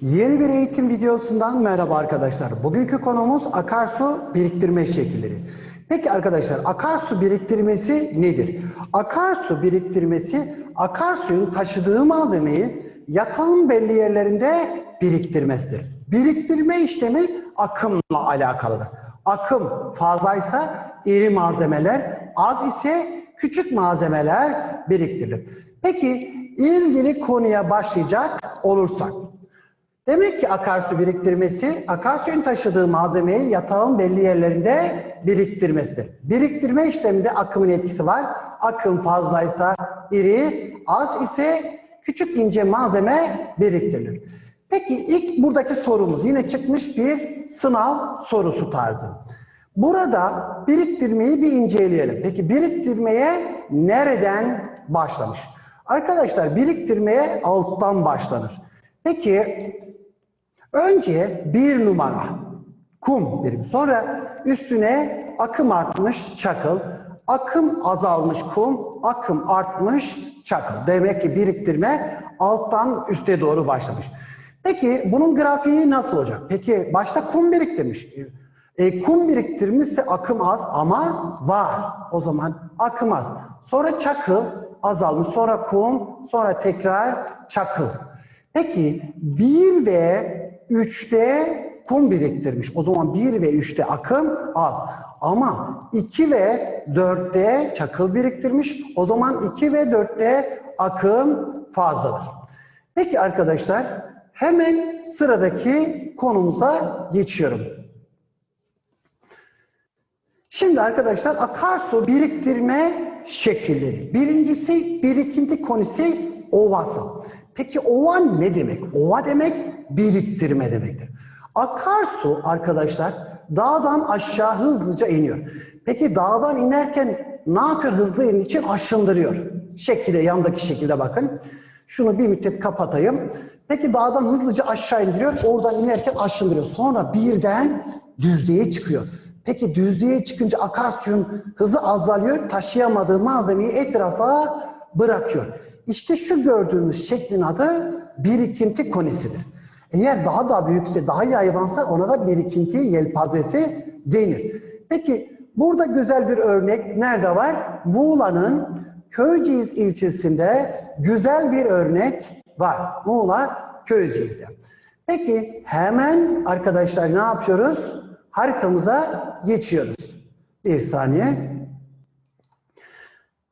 Yeni bir eğitim videosundan merhaba arkadaşlar. Bugünkü konumuz akarsu biriktirme şekilleri. Peki arkadaşlar akarsu biriktirmesi nedir? Akarsu biriktirmesi akarsuyun taşıdığı malzemeyi yatağın belli yerlerinde biriktirmesidir. Biriktirme işlemi akımla alakalıdır. Akım fazlaysa iri malzemeler, az ise küçük malzemeler biriktirilir. Peki ilgili konuya başlayacak olursak Demek ki akarsu biriktirmesi, akarsuyun taşıdığı malzemeyi yatağın belli yerlerinde biriktirmesidir. Biriktirme işleminde akımın etkisi var. Akım fazlaysa iri, az ise küçük ince malzeme biriktirilir. Peki ilk buradaki sorumuz yine çıkmış bir sınav sorusu tarzı. Burada biriktirmeyi bir inceleyelim. Peki biriktirmeye nereden başlamış? Arkadaşlar biriktirmeye alttan başlanır. Peki Önce bir numara kum birim. Sonra üstüne akım artmış çakıl. Akım azalmış kum, akım artmış çakıl. Demek ki biriktirme alttan üste doğru başlamış. Peki bunun grafiği nasıl olacak? Peki başta kum biriktirmiş. E, kum biriktirmişse akım az ama var. O zaman akım az. Sonra çakıl azalmış. Sonra kum, sonra tekrar çakıl. Peki 1 ve 3'te kum biriktirmiş. O zaman 1 ve 3'te akım az. Ama 2 ve 4'te çakıl biriktirmiş. O zaman 2 ve 4'te akım fazladır. Peki arkadaşlar hemen sıradaki konumuza geçiyorum. Şimdi arkadaşlar akarsu biriktirme şekilleri. Birincisi birikinti konisi ovası. Peki ova ne demek? Ova demek biriktirme demektir. Akarsu arkadaşlar dağdan aşağı hızlıca iniyor. Peki dağdan inerken ne yapıyor hızlı inin için aşındırıyor. Şekilde yandaki şekilde bakın. Şunu bir müddet kapatayım. Peki dağdan hızlıca aşağı indiriyor. Oradan inerken aşındırıyor. Sonra birden düzlüğe çıkıyor. Peki düzlüğe çıkınca akarsuyun hızı azalıyor. Taşıyamadığı malzemeyi etrafa bırakıyor. İşte şu gördüğümüz şeklin adı birikinti konisidir. Eğer daha da büyükse, daha yayvansa ona da birikinti yelpazesi denir. Peki burada güzel bir örnek nerede var? Muğla'nın Köyceğiz ilçesinde güzel bir örnek var. Muğla Köyceğiz'de. Peki hemen arkadaşlar ne yapıyoruz? Haritamıza geçiyoruz. Bir saniye.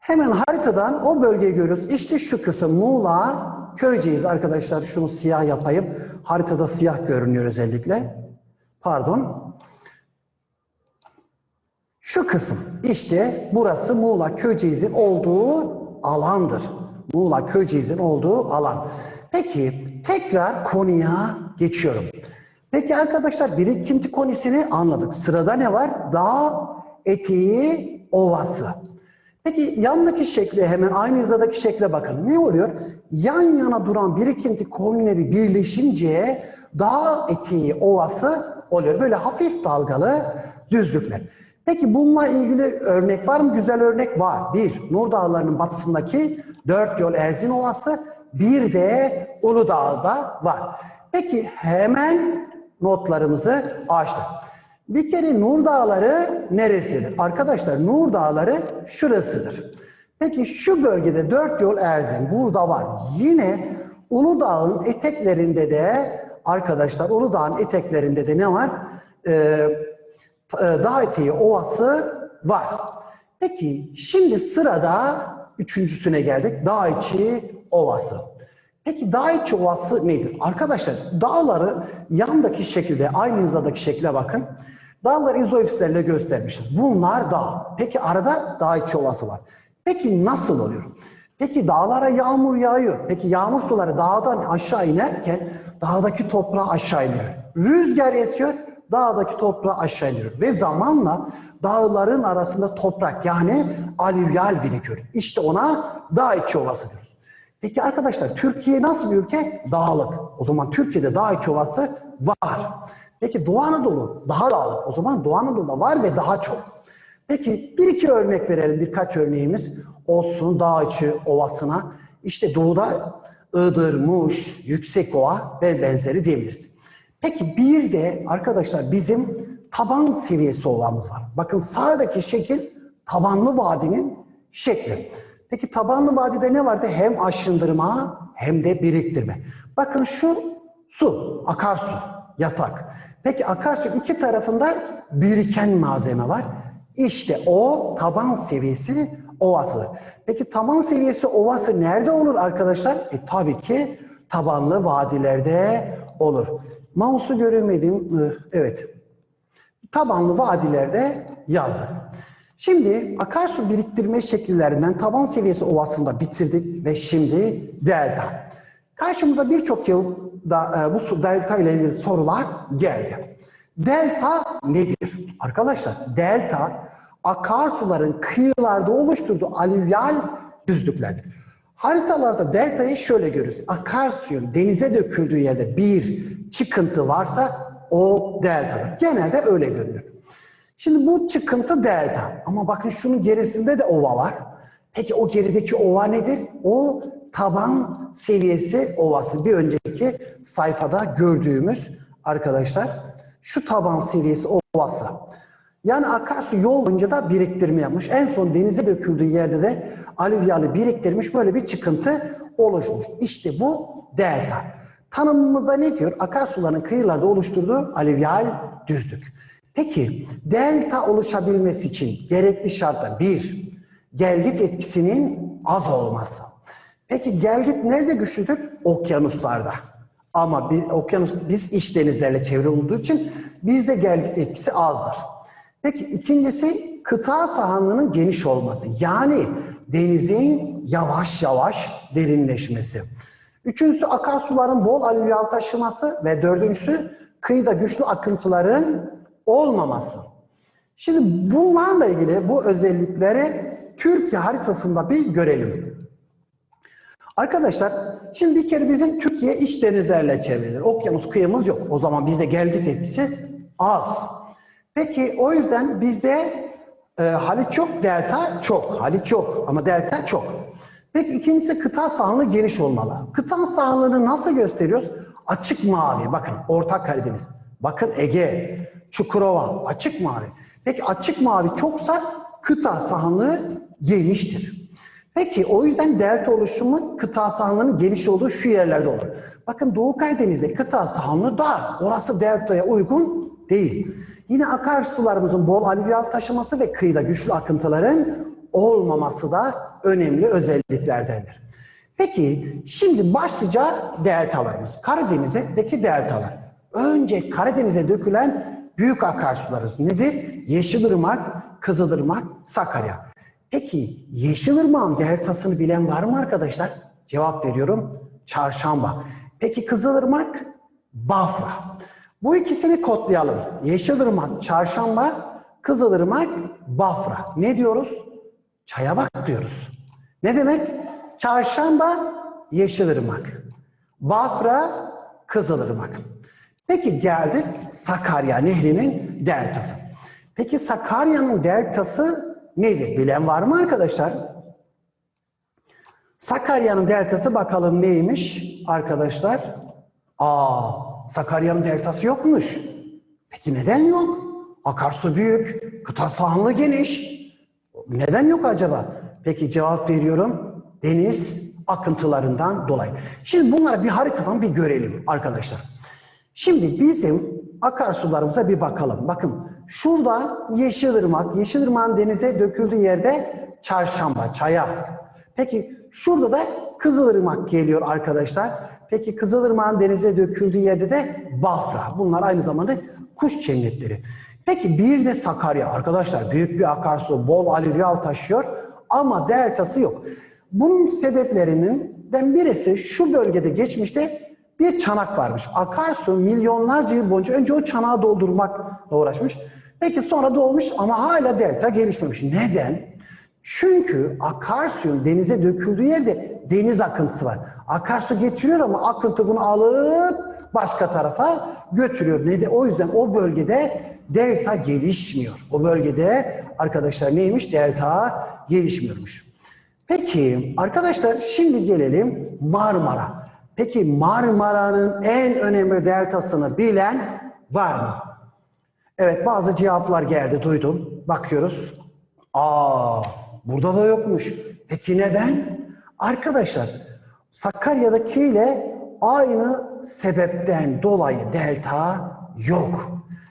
Hemen haritadan o bölgeyi görüyoruz. İşte şu kısım Muğla, Köyceğiz arkadaşlar. Şunu siyah yapayım. Haritada siyah görünüyor özellikle. Pardon. Şu kısım işte burası Muğla Köyceğiz'in olduğu alandır. Muğla Köyceğiz'in olduğu alan. Peki tekrar konuya geçiyorum. Peki arkadaşlar birikinti konisini anladık. Sırada ne var? Dağ eteği ovası. Peki yandaki şekle hemen aynı hizadaki şekle bakın. Ne oluyor? Yan yana duran birikinti konileri birleşince dağ eteği ovası oluyor. Böyle hafif dalgalı düzlükler. Peki bununla ilgili örnek var mı? Güzel örnek var. Bir, Nur Dağları'nın batısındaki Dört Yol Erzin Ovası. Bir de Uludağ'da var. Peki hemen notlarımızı açtık. Bir kere Nur Dağları neresidir? Arkadaşlar Nur Dağları şurasıdır. Peki şu bölgede dört yol Erzin burada var. Yine Uludağ'ın eteklerinde de arkadaşlar Uludağ'ın eteklerinde de ne var? Ee, e, dağ eteği ovası var. Peki şimdi sırada üçüncüsüne geldik. Dağ içi ovası. Peki dağ içi ovası nedir? Arkadaşlar dağları yandaki şekilde aynı hizadaki şekle bakın. Dağları izoipslerle göstermişiz. Bunlar dağ. Peki arada dağ içi ovası var. Peki nasıl oluyor? Peki dağlara yağmur yağıyor. Peki yağmur suları dağdan aşağı inerken dağdaki toprağı aşağı iniyor. Rüzgar esiyor, dağdaki toprağı aşağı iniyor. Ve zamanla dağların arasında toprak yani alüvyal birikiyor. İşte ona dağ içi ovası diyoruz. Peki arkadaşlar Türkiye nasıl bir ülke? Dağlık. O zaman Türkiye'de dağ içi ovası var. Peki Doğu Anadolu daha dağlık. O zaman Doğu Anadolu'da var ve daha çok. Peki bir iki örnek verelim birkaç örneğimiz olsun dağ içi ovasına. İşte doğuda Iğdır, Muş, Yüksekova ve benzeri diyebiliriz. Peki bir de arkadaşlar bizim taban seviyesi ovamız var. Bakın sağdaki şekil tabanlı vadinin şekli. Peki tabanlı vadide ne vardı? Hem aşındırma hem de biriktirme. Bakın şu su, akarsu, yatak. Peki akarsu iki tarafında biriken malzeme var. İşte o taban seviyesi ovasıdır. Peki taban seviyesi ovası nerede olur arkadaşlar? E tabii ki tabanlı vadilerde olur. Mouse'u göremedim. Evet. Tabanlı vadilerde yazdık. Şimdi akarsu biriktirme şekillerinden taban seviyesi ovasında bitirdik ve şimdi delta. Karşımıza birçok yılda e, bu delta ile ilgili sorular geldi. Delta nedir? Arkadaşlar delta akarsuların kıyılarda oluşturduğu alüvyal düzlüklerdir. Haritalarda deltayı şöyle görürüz. Akarsuyun denize döküldüğü yerde bir çıkıntı varsa o deltadır. Genelde öyle görünür. Şimdi bu çıkıntı delta. Ama bakın şunun gerisinde de ova var. Peki o gerideki ova nedir? O taban seviyesi ovası. Bir önceki sayfada gördüğümüz arkadaşlar şu taban seviyesi ovası. Yani akarsu yol boyunca da biriktirme yapmış. En son denize döküldüğü yerde de alüvyali biriktirmiş. Böyle bir çıkıntı oluşmuş. İşte bu delta. Tanımımızda ne diyor? Akarsuların kıyılarda oluşturduğu alüvyal düzlük. Peki delta oluşabilmesi için gerekli şartlar bir, gelgit etkisinin az olması. Peki gelgit nerede güçlüdür? Okyanuslarda. Ama bir, okyanus biz iç denizlerle çevrili olduğu için bizde gelgit etkisi azdır. Peki ikincisi kıta sahanlığının geniş olması. Yani denizin yavaş yavaş derinleşmesi. Üçüncüsü akarsuların bol alüvyal taşıması ve dördüncüsü kıyıda güçlü akıntıların olmaması. Şimdi bunlarla ilgili bu özellikleri Türkiye haritasında bir görelim. Arkadaşlar şimdi bir kere bizim Türkiye iç denizlerle çevrilidir. Okyanus kıyımız yok. O zaman bizde geldik etkisi az. Peki o yüzden bizde e, Haliç yok, delta çok. Haliç yok ama delta çok. Peki ikincisi kıta sahanlığı geniş olmalı. Kıta sahanlığını nasıl gösteriyoruz? Açık mavi. Bakın Orta Karadeniz. Bakın Ege, Çukurova açık mavi. Peki açık mavi çoksa kıta sahanlığı geniştir. Peki o yüzden delta oluşumu kıta sahanlığının geniş olduğu şu yerlerde olur. Bakın Doğu Karadeniz'de kıta sahanlığı dar. Orası deltaya uygun değil. Yine akarsularımızın bol alüvyal taşıması ve kıyıda güçlü akıntıların olmaması da önemli özelliklerdendir. Peki şimdi başlıca deltalarımız. Karadeniz'deki deltalar. Önce Karadeniz'e dökülen büyük akarsularız. Nedir? Yeşilırmak, Kızılırmak, Sakarya. Peki Yeşilırmak'ın deltasını bilen var mı arkadaşlar? Cevap veriyorum. Çarşamba. Peki Kızılırmak? Bafra. Bu ikisini kodlayalım. Yeşilırmak, Çarşamba, Kızılırmak, Bafra. Ne diyoruz? Çaya bak diyoruz. Ne demek? Çarşamba, Yeşilırmak. Bafra, Kızılırmak. Peki geldik Sakarya Nehri'nin deltası. Peki Sakarya'nın deltası nedir? Bilen var mı arkadaşlar? Sakarya'nın deltası bakalım neymiş arkadaşlar? Aa, Sakarya'nın deltası yokmuş. Peki neden yok? Akarsu büyük, kıta sahanlığı geniş. Neden yok acaba? Peki cevap veriyorum. Deniz akıntılarından dolayı. Şimdi bunları bir haritadan bir görelim arkadaşlar. Şimdi bizim akarsularımıza bir bakalım. Bakın şurada Yeşilırmak, Yeşilırmak'ın denize döküldüğü yerde çarşamba, çaya. Peki şurada da Kızılırmak geliyor arkadaşlar. Peki Kızılırmak'ın denize döküldüğü yerde de Bafra. Bunlar aynı zamanda kuş cennetleri. Peki bir de Sakarya arkadaşlar büyük bir akarsu bol alüvyal taşıyor ama deltası yok. Bunun sebeplerinden birisi şu bölgede geçmişte bir çanak varmış. Akarsu milyonlarca yıl boyunca önce o çanağı doldurmakla uğraşmış. Peki sonra dolmuş ama hala delta gelişmemiş. Neden? Çünkü akarsuyun denize döküldüğü yerde deniz akıntısı var. Akarsu getiriyor ama akıntı bunu alıp başka tarafa götürüyor. Ne de o yüzden o bölgede delta gelişmiyor. O bölgede arkadaşlar neymiş? Delta gelişmiyormuş. Peki arkadaşlar şimdi gelelim Marmara. Peki Marmara'nın en önemli deltasını bilen var mı? Evet bazı cevaplar geldi duydum. Bakıyoruz. Aa burada da yokmuş. Peki neden? Arkadaşlar Sakarya'daki ile aynı sebepten dolayı delta yok.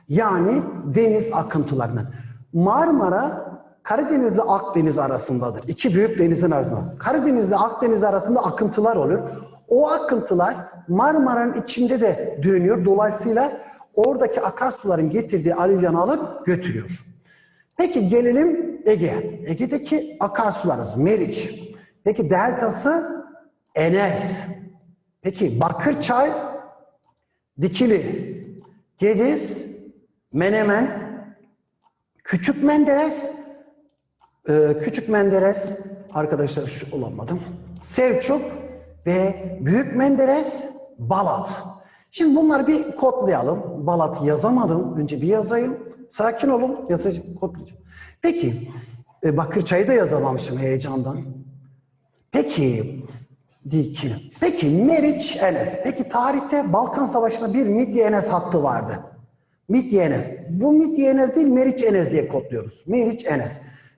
Yani deniz akıntılarının. Marmara Karadeniz ile Akdeniz arasındadır. İki büyük denizin arasında. Karadeniz ile Akdeniz arasında akıntılar olur. O akıntılar Marmara'nın içinde de dönüyor. Dolayısıyla oradaki akarsuların getirdiği alüvyonu alıp götürüyor. Peki gelelim Ege. Ege'deki akarsularız. Meriç. Peki deltası Enes. Peki Bakırçay, Dikili, Gediz, Menemen, Küçük Menderes, ee, Küçük Menderes, arkadaşlar olamadım. Selçuk ve Büyük Menderes, Balat. Şimdi bunları bir kodlayalım. Balat'ı yazamadım. Önce bir yazayım. Sakin olun. Yazacağım, kodlayacağım. Peki, e, Bakırçay'ı da yazamamışım heyecandan. Peki, Dikili. Peki Meriç Enes. Peki tarihte Balkan Savaşı'nda bir Midye Enes hattı vardı. Midye Enes. Bu Midye Enes değil Meriç Enes diye kodluyoruz. Meriç Enes.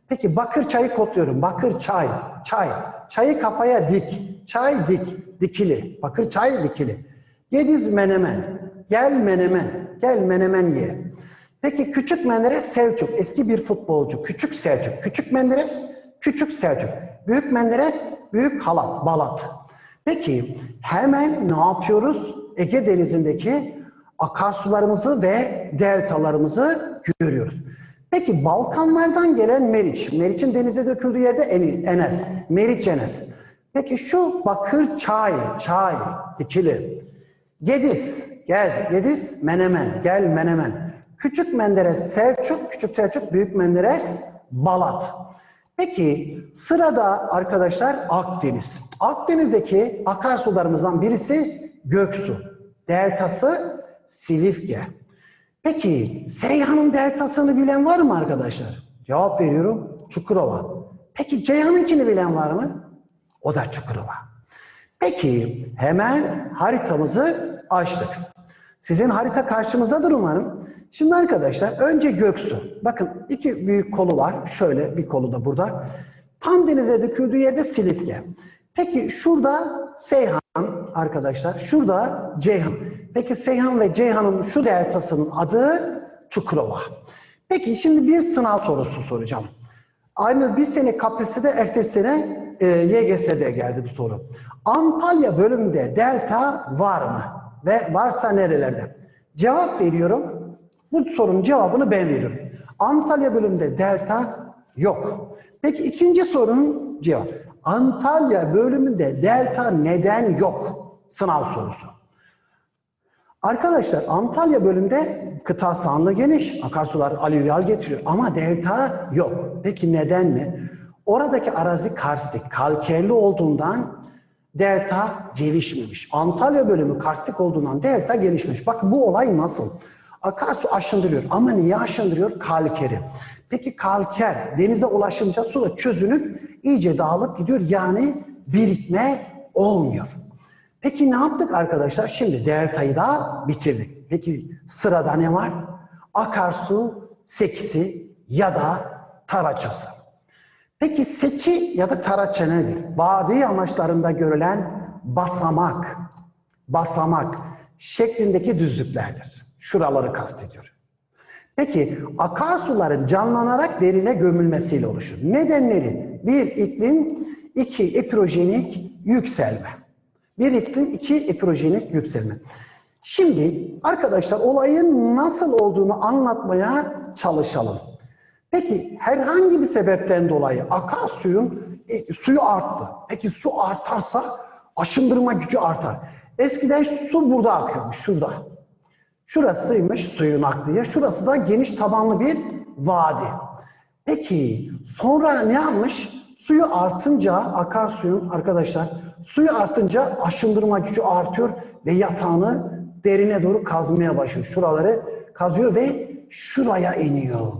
Peki bakır çayı kodluyorum. Bakır çay. Çay. Çayı kafaya dik. Çay dik. Dikili. Bakır çay dikili. Gediz menemen. Gel menemen. Gel menemen ye. Peki Küçük Menderes Selçuk. Eski bir futbolcu. Küçük Selçuk. Küçük Menderes Küçük Selçuk. Büyük Menderes Büyük Halat. Balat. Peki hemen ne yapıyoruz? Ege Denizi'ndeki akarsularımızı ve deltalarımızı görüyoruz. Peki Balkanlardan gelen Meriç. Meriç'in denize döküldüğü yerde Enes. Meriç Enes. Peki şu Bakır Çay, Çay, ikili. Gediz, gel. Gediz, Menemen, gel Menemen. Küçük Menderes, Selçuk, Küçük Selçuk, Büyük Menderes, Balat. Peki sırada arkadaşlar Akdeniz. Akdeniz'deki akarsularımızdan birisi Göksu. Deltası Silifke. Peki Seyhan'ın deltasını bilen var mı arkadaşlar? Cevap veriyorum Çukurova. Peki Ceyhan'ınkini bilen var mı? O da Çukurova. Peki hemen haritamızı açtık. Sizin harita karşımızdadır umarım. Şimdi arkadaşlar önce Göksu. Bakın iki büyük kolu var. Şöyle bir kolu da burada. Tam denize döküldüğü yerde Silifke. Peki şurada Seyhan arkadaşlar. Şurada Ceyhan. Peki Seyhan ve Ceyhan'ın şu deltasının adı Çukurova. Peki şimdi bir sınav sorusu soracağım. Aynı bir sene KPSS'de ertesi sene e, YGS'de geldi bu soru. Antalya bölümünde delta var mı? Ve varsa nerelerde? Cevap veriyorum. Bu sorunun cevabını ben veriyorum. Antalya bölümünde delta yok. Peki ikinci sorunun cevabı. Antalya bölümünde delta neden yok? Sınav sorusu. Arkadaşlar Antalya bölümünde kıta sahanlığı geniş. Akarsular alüvyal getiriyor ama delta yok. Peki neden mi? Oradaki arazi karstik, kalkerli olduğundan delta gelişmemiş. Antalya bölümü karstik olduğundan delta gelişmiş. Bak bu olay nasıl? Akarsu aşındırıyor ama niye aşındırıyor? Kalkeri. Peki kalker denize ulaşınca su da çözünüp iyice dağılıp gidiyor. Yani birikme olmuyor. Peki ne yaptık arkadaşlar? Şimdi deltayı da bitirdik. Peki sırada ne var? Akarsu sekisi ya da taraçası. Peki seki ya da taraça nedir? Vadi amaçlarında görülen basamak, basamak şeklindeki düzlüklerdir. Şuraları kastediyor. Peki akarsuların canlanarak derine gömülmesiyle oluşur. Nedenleri? Bir iklim, iki epirojenik yükselme. Bir iklim, iki epirojenik yükselme. Şimdi arkadaşlar olayın nasıl olduğunu anlatmaya çalışalım. Peki herhangi bir sebepten dolayı akarsuyun e, suyu arttı. Peki su artarsa aşındırma gücü artar. Eskiden su burada akıyormuş, şurada. Şurasıymış suyun aktığı. Şurası da geniş tabanlı bir vadi. Peki sonra ne yapmış? Suyu artınca akarsuyun arkadaşlar suyu artınca aşındırma gücü artıyor ve yatağını derine doğru kazmaya başlıyor. Şuraları kazıyor ve şuraya iniyor.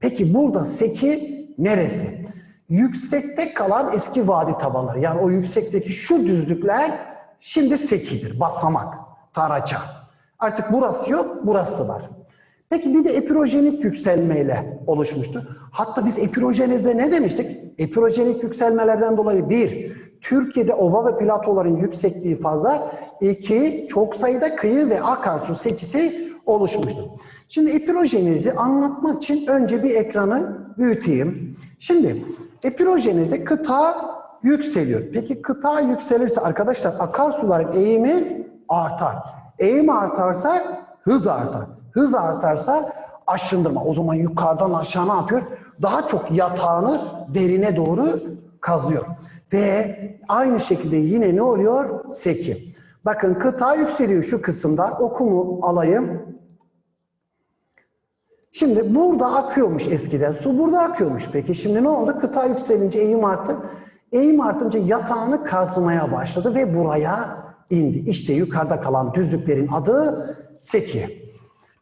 Peki burada seki neresi? Yüksekte kalan eski vadi tabanları. Yani o yüksekteki şu düzlükler şimdi sekidir, basamak, taraça. Artık burası yok, burası var. Peki bir de epirojenik yükselmeyle oluşmuştu. Hatta biz epirojenizde ne demiştik? Epirojenik yükselmelerden dolayı bir, Türkiye'de ova ve platoların yüksekliği fazla. iki çok sayıda kıyı ve akarsu sekisi oluşmuştu. Şimdi epirojenizi anlatmak için önce bir ekranı büyüteyim. Şimdi epirojenizde kıta yükseliyor. Peki kıta yükselirse arkadaşlar akarsuların eğimi artar. Eğim artarsa hız artar. Hız artarsa aşındırma. O zaman yukarıdan aşağı ne yapıyor? Daha çok yatağını derine doğru kazıyor. Ve aynı şekilde yine ne oluyor? Seki. Bakın kıta yükseliyor şu kısımda. Okumu alayım. Şimdi burada akıyormuş eskiden. Su burada akıyormuş. Peki şimdi ne oldu? Kıta yükselince eğim arttı. Eğim artınca yatağını kazmaya başladı ve buraya indi. İşte yukarıda kalan düzlüklerin adı seki.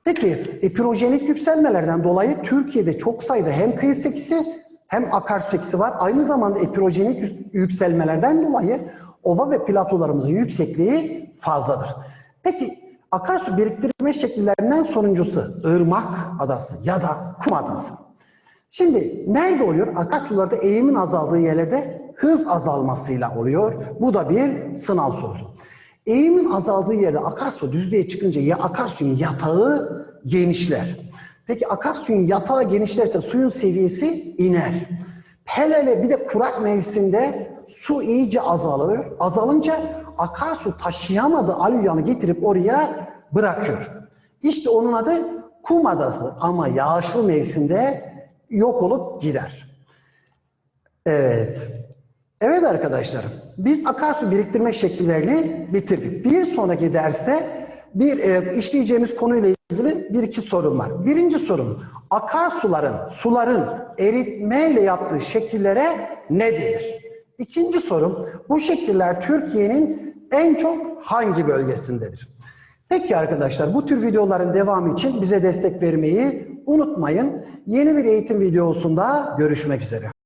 Peki epirojenik yükselmelerden dolayı Türkiye'de çok sayıda hem kıyı sekisi hem akarsu sekisi var. Aynı zamanda epirojenik yük- yükselmelerden dolayı ova ve platolarımızın yüksekliği fazladır. Peki akarsu biriktirme şekillerinden sonuncusu ırmak adası ya da kum adası. Şimdi nerede oluyor? Akarsularda eğimin azaldığı yerlerde hız azalmasıyla oluyor. Bu da bir sınav sorusu. Eğimin azaldığı yerde akarsu düzlüğe çıkınca ya akarsuyun yatağı genişler. Peki akarsuyun yatağı genişlerse suyun seviyesi iner. Hele hele bir de kurak mevsimde su iyice azalıyor. Azalınca akarsu taşıyamadığı alüvyanı getirip oraya bırakıyor. İşte onun adı kum adası ama yağışlı mevsimde yok olup gider. Evet. Evet arkadaşlar, biz akarsu biriktirme şekillerini bitirdik. Bir sonraki derste bir e, işleyeceğimiz konuyla ilgili bir iki sorun var. Birinci sorun, akarsuların, suların eritmeyle yaptığı şekillere ne denir? İkinci sorum, bu şekiller Türkiye'nin en çok hangi bölgesindedir? Peki arkadaşlar, bu tür videoların devamı için bize destek vermeyi unutmayın. Yeni bir eğitim videosunda görüşmek üzere.